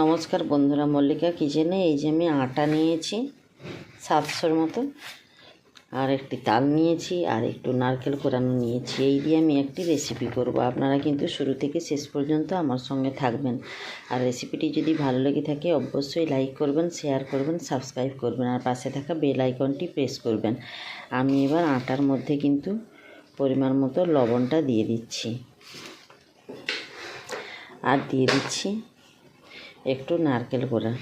নমস্কার বন্ধুরা, মল্লিকা কিচেনে। এই যে আমি আটা নিয়েছি, সাতশোর মতো। আর একটি তাল নিয়েছি, আর একটু নারকেল কোরানো নিয়েছি। এই দিয়ে আমি একটি রেসিপি করব। আপনারা কিন্তু শুরু থেকে শেষ পর্যন্ত আমার সঙ্গে থাকবেন। আর রেসিপিটি যদি ভালো লেগে থাকে, অবশ্যই লাইক করবেন শেয়ার করবেন সাবস্ক্রাইব করবেন, আর পাশে থাকা বেল আইকনটি প্রেস করবেন। আমি এবার আটার মধ্যে কিন্তু পরিমাণ মতো লবণটা দিয়ে দিচ্ছি। আর দিয়ে দিচ্ছি একটু নারকেল কোড়া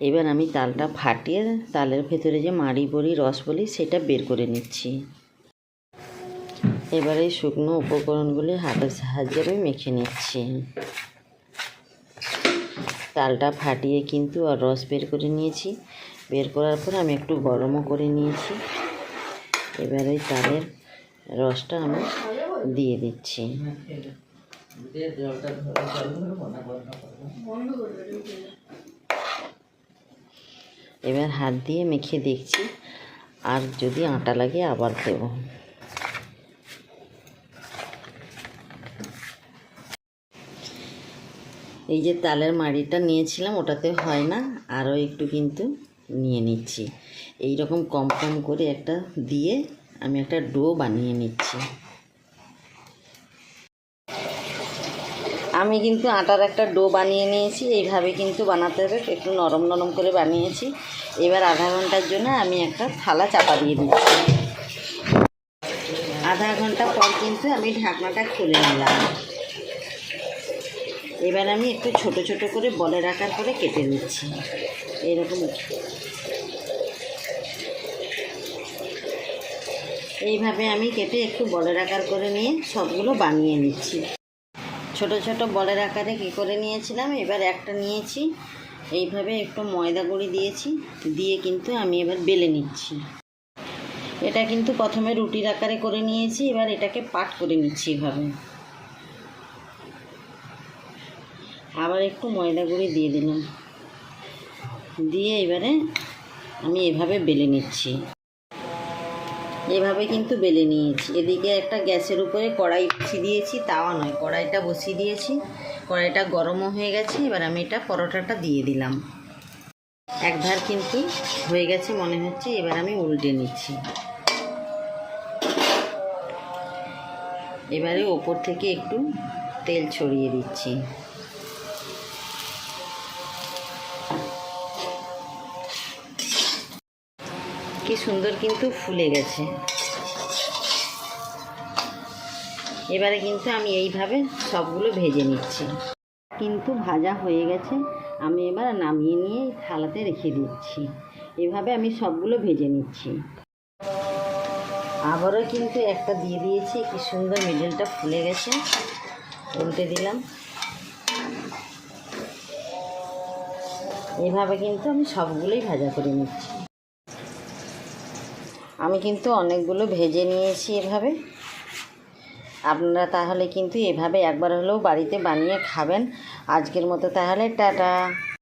এবার আমি তালটা ফাটিয়ে তালের ভেতরে যে মাড়ি বড়ি, রস বলি, সেটা বের করে নিচ্ছি। এবার এই শুকনো উপকরণগুলি হাতের সাহায্যে আমি মেখে নিচ্ছি। তালটা ফাটিয়ে কিন্তু আর রস বের করে নিয়েছি। বের করার পর আমি একটু গরমও করে নিয়েছি। এবার ওই তালের রসটা আমি দিয়ে দিচ্ছি। এবার হাত দিয়ে মেখে দেখছি আর যদি আটা লাগে আবার দেব। এই যে তালের মাড়িটা নিয়েছিলাম ওটাতে হয় না আরও একটু কিন্তু নিয়ে নিচ্ছি। এই রকম কম কম করে একটা দিয়ে আমি একটা ডো বানিয়ে নিচ্ছি। আমি কিন্তু আটার একটা ডো বানিয়ে নিয়েছি, এইভাবে কিন্তু বানাতে হবে, একটু নরম নরম করে বানিয়েছি। এবার আধা ঘণ্টার জন্য আমি একটা থালা চাপা দিয়ে দিচ্ছি। আধা ঘণ্টা পর কিন্তু আমি ঢাকনাটা খুলে নিলাম। এবার আমি একটু ছোট ছোট করে বলের আকার করে কেটে নিচ্ছি। এরকম এইভাবে আমি কেটে একটু বলের আকার করে নিয়ে সবগুলো বানিয়ে নিচ্ছি। ছোট ছোট বলের আকারে কী করে নিয়েছিলাম? এবার একটা নিয়েছি। এইভাবে একটু ময়দা গুঁড়ি দিয়েছি। দিয়ে কিন্তু আমি এবার বেলে নিচ্ছি। এটা কিন্তু প্রথমে রুটির আকারে করে নিয়েছি। এবার এটাকে পাট করে নিচ্ছি এভাবে। আবার একটু ময়দা গুঁড়ি দিয়ে দিলাম। দিয়ে এবারে আমি এভাবে বেলে নিচ্ছি। এভাবে কিন্তু বেলে নিয়েছি। এদিকে একটা গ্যাসের উপরে কড়াই বসিয়ে দিয়েছি, তাওয়া নয়। কড়াইটা বসিয়ে দিয়েছি। কড়াইটা গরমও হয়ে গেছে, এবার আমি এটা পরোটাটা দিয়ে দিলাম। এক ধার কিন্তু হয়ে গেছে মনে হচ্ছে, এবার আমি উল্টে নিচ্ছি। এবারে ওপর থেকে একটু তেল ছড়িয়ে দিচ্ছি। কি সুন্দর কিন্তু ফুলে গেছে। এবারে কিন্তু আমি এইভাবে সবগুলো ভেজে নিচ্ছি। কিন্তু ভাজা হয়ে গেছে, আমি এবার নামিয়ে নিয়ে থালাতে রেখে দিচ্ছি। এভাবে আমি সবগুলো ভেজে নিচ্ছি। আবারও কিন্তু একটা দিয়ে দিয়েছি, কি সুন্দর মিডলটা ফুলে গেছে। উল্টে দিলাম। এভাবে কিন্তু আমি সবগুলোই ভাজা করে নিচ্ছি। আমি কিন্তু অনেকগুলো ভেজে নিয়েছি এভাবে। আপনারা তাহলে কিন্তু এভাবে একবার হলেও বাড়িতে বানিয়ে খাবেন। আজকের মতো তাহলে, টাটা।